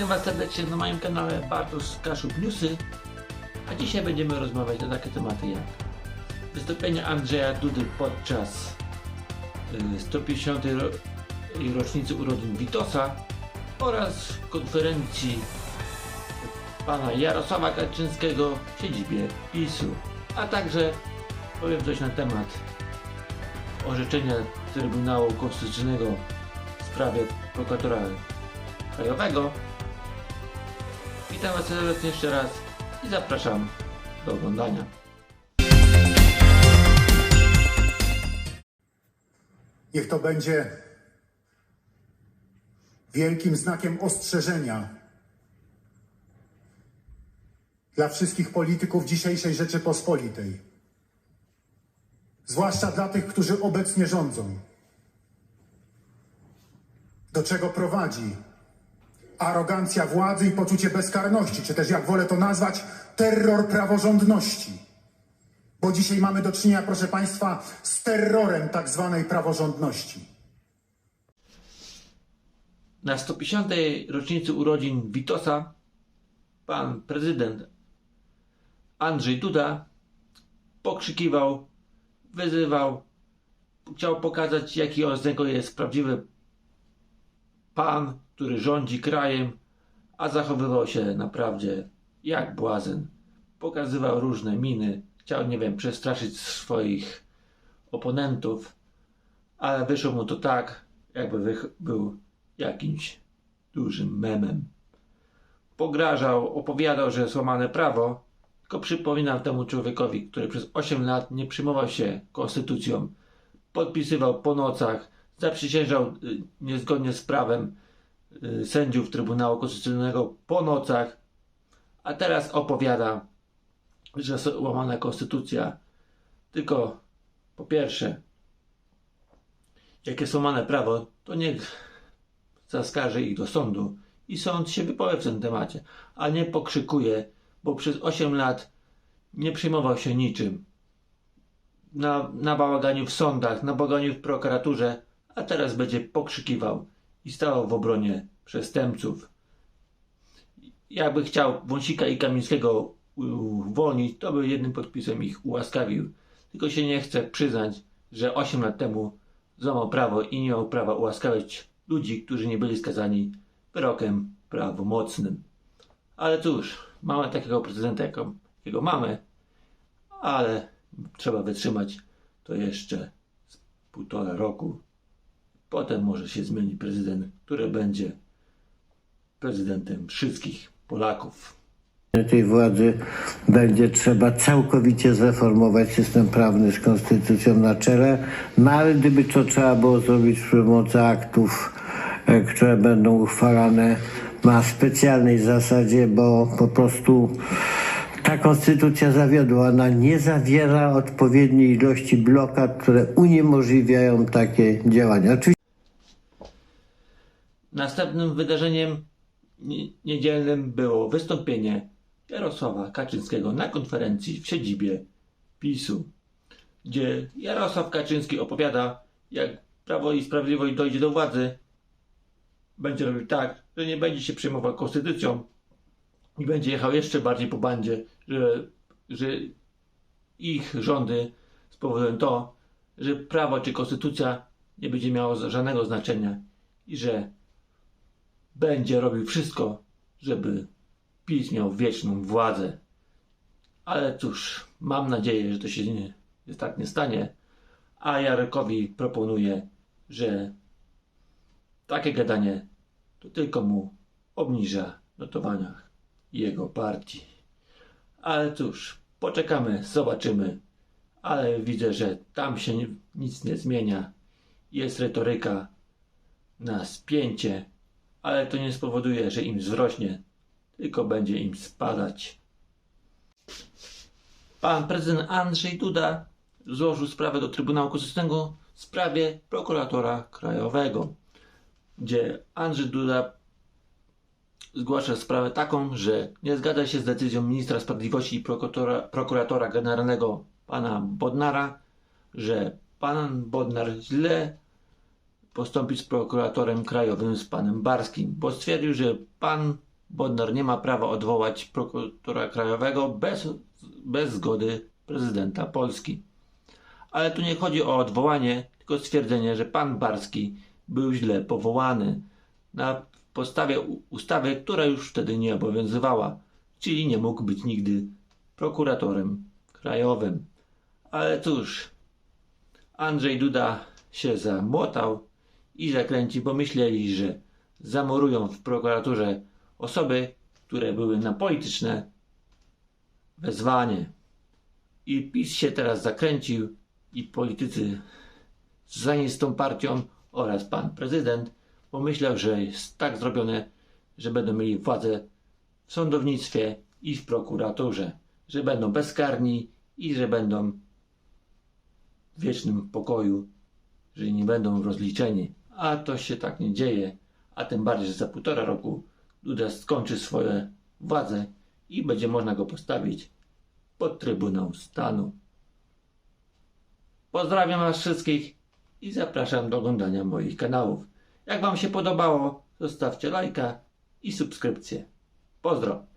Witam Was serdecznie na moim kanale Bartosz Kaszub Newsy. A dzisiaj będziemy rozmawiać na takie tematy jak wystąpienie Andrzeja Dudy podczas y, 150. ro- rocznicy urodzin Witosa oraz konferencji pana Jarosława Kaczyńskiego w siedzibie PiSu. A także powiem coś na temat orzeczenia Trybunału Konstytucyjnego w sprawie prokuratora krajowego. Witam Was serdecznie jeszcze raz i zapraszam do oglądania. Niech to będzie wielkim znakiem ostrzeżenia dla wszystkich polityków dzisiejszej Rzeczypospolitej, zwłaszcza dla tych, którzy obecnie rządzą. Do czego prowadzi arogancja władzy i poczucie bezkarności, czy też jak wolę to nazwać, terror praworządności. Bo dzisiaj mamy do czynienia, proszę Państwa, z terrorem tak zwanej praworządności. Na 150. rocznicy urodzin Witosa pan prezydent Andrzej Duda pokrzykiwał, wyzywał, chciał pokazać jaki on z niego jest prawdziwy pan, który rządzi krajem, a zachowywał się naprawdę jak błazen. Pokazywał różne miny, chciał, nie wiem, przestraszyć swoich oponentów, ale wyszło mu to tak, jakby był jakimś dużym memem. Pograżał, opowiadał, że złamane prawo, tylko przypominam temu człowiekowi, który przez 8 lat nie przyjmował się konstytucją, podpisywał po nocach, zaprzysiężał y, niezgodnie z prawem sędziów Trybunału Konstytucyjnego po nocach, a teraz opowiada, że łamana konstytucja. Tylko po pierwsze, jak jest łamane prawo, to niech zaskarży ich do sądu i sąd się wypowie w tym temacie, a nie pokrzykuje, bo przez 8 lat nie przejmował się niczym. Na, na bałaganiu w sądach, na bałaganiu w prokuraturze, a teraz będzie pokrzykiwał i stawał w obronie przestępców. Jakby chciał Wąsika i Kamińskiego uwolnić, to by jednym podpisem ich ułaskawił. Tylko się nie chce przyznać, że 8 lat temu złamał prawo i nie miał prawa ułaskawiać ludzi, którzy nie byli skazani wyrokiem prawomocnym. Ale cóż, mamy takiego prezydenta, jakiego mamy, ale trzeba wytrzymać to jeszcze z półtora roku. Potem może się zmieni prezydent, który będzie prezydentem wszystkich Polaków. tej władzy będzie trzeba całkowicie zreformować system prawny z konstytucją na czele, no ale gdyby to trzeba było zrobić przy pomocy aktów, e, które będą uchwalane na specjalnej zasadzie, bo po prostu ta konstytucja zawiodła, ona nie zawiera odpowiedniej ilości blokad, które uniemożliwiają takie działania. Oczywiście Następnym wydarzeniem nie- niedzielnym było wystąpienie Jarosława Kaczyńskiego na konferencji w siedzibie PiSu, gdzie Jarosław Kaczyński opowiada, jak Prawo i Sprawiedliwość dojdzie do władzy, będzie robił tak, że nie będzie się przejmował konstytucją i będzie jechał jeszcze bardziej po bandzie, że, że ich rządy spowodują to, że prawo czy konstytucja nie będzie miało żadnego znaczenia i że będzie robił wszystko, żeby PiS miał wieczną władzę. Ale cóż, mam nadzieję, że to się nie, że tak nie stanie. A Jarekowi proponuję, że takie gadanie to tylko mu obniża notowaniach jego partii. Ale cóż, poczekamy, zobaczymy. Ale widzę, że tam się ni- nic nie zmienia. Jest retoryka na spięcie, ale to nie spowoduje, że im wzrośnie, tylko będzie im spadać. Pan prezydent Andrzej Duda złożył sprawę do Trybunału Konstytucyjnego w sprawie prokuratora krajowego, gdzie Andrzej Duda zgłasza sprawę taką, że nie zgadza się z decyzją ministra sprawiedliwości i prokuratora, prokuratora generalnego pana Bodnara, że pan Bodnar źle postąpić z prokuratorem krajowym, z panem Barskim, bo stwierdził, że pan Bodnar nie ma prawa odwołać prokuratora krajowego bez, bez zgody prezydenta Polski. Ale tu nie chodzi o odwołanie, tylko stwierdzenie, że pan Barski był źle powołany na podstawie ustawy, która już wtedy nie obowiązywała, czyli nie mógł być nigdy prokuratorem krajowym. Ale cóż, Andrzej Duda się zamłotał i zakręci, bo myśleli, że zamorują w prokuraturze osoby, które były na polityczne wezwanie. I PiS się teraz zakręcił i politycy z tą partią oraz pan prezydent pomyślał, że jest tak zrobione, że będą mieli władzę w sądownictwie i w prokuraturze, że będą bezkarni i że będą w wiecznym pokoju, że nie będą rozliczeni. A to się tak nie dzieje, a tym bardziej, że za półtora roku Duda skończy swoją władzę i będzie można go postawić pod Trybunał Stanu. Pozdrawiam Was wszystkich i zapraszam do oglądania moich kanałów. Jak Wam się podobało, zostawcie lajka i subskrypcję. Pozdro!